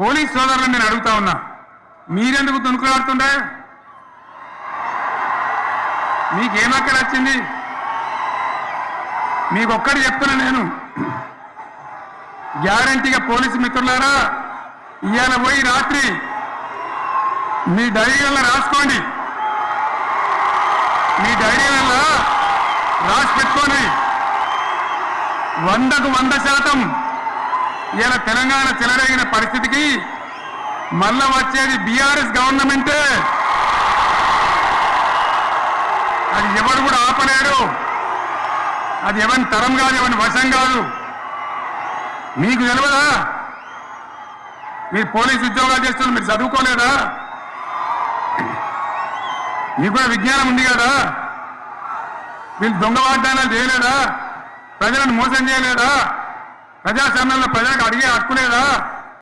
Police సోదరులను నేను అడుగుతా ఉన్నా. మీరెందుకు దునుకులాడుతుండే మీకేమక్కడ వచ్చింది మీకు ఒక్కటి చెప్తున్నా నేను. గ్యారంటీగా పోలీసు మిత్రులారా ఇవాళ పోయి రాత్రి మీ డైరీలలో రాసుకోండి. మీ డైరీలలో రాసి పెట్టుకోండి. వందకు వంద శాతం ఇలా తెలంగాణ చెలరేగిన పరిస్థితి మళ్ళా వచ్చేది బీఆర్ఎస్ గవర్నమెంటే. అది ఎవరు కూడా ఆపలేడు. అది ఎవరి తరం కాదు ఎవరి వశం కాదు. మీకు తెలియదా మీరు పోలీస్ ఉద్యోగాలు చేస్తున్నారు మీరు చదువుకోలేదా? మీకు కూడా విజ్ఞానం ఉంది కదా? వీళ్ళు దొంగ వాగ్దానాలు చేయలేదా? ప్రజలను మోసం చేయలేదా? ప్రజాస్వామ్యంలో ప్రజలకు అడిగే హక్కు లేదా?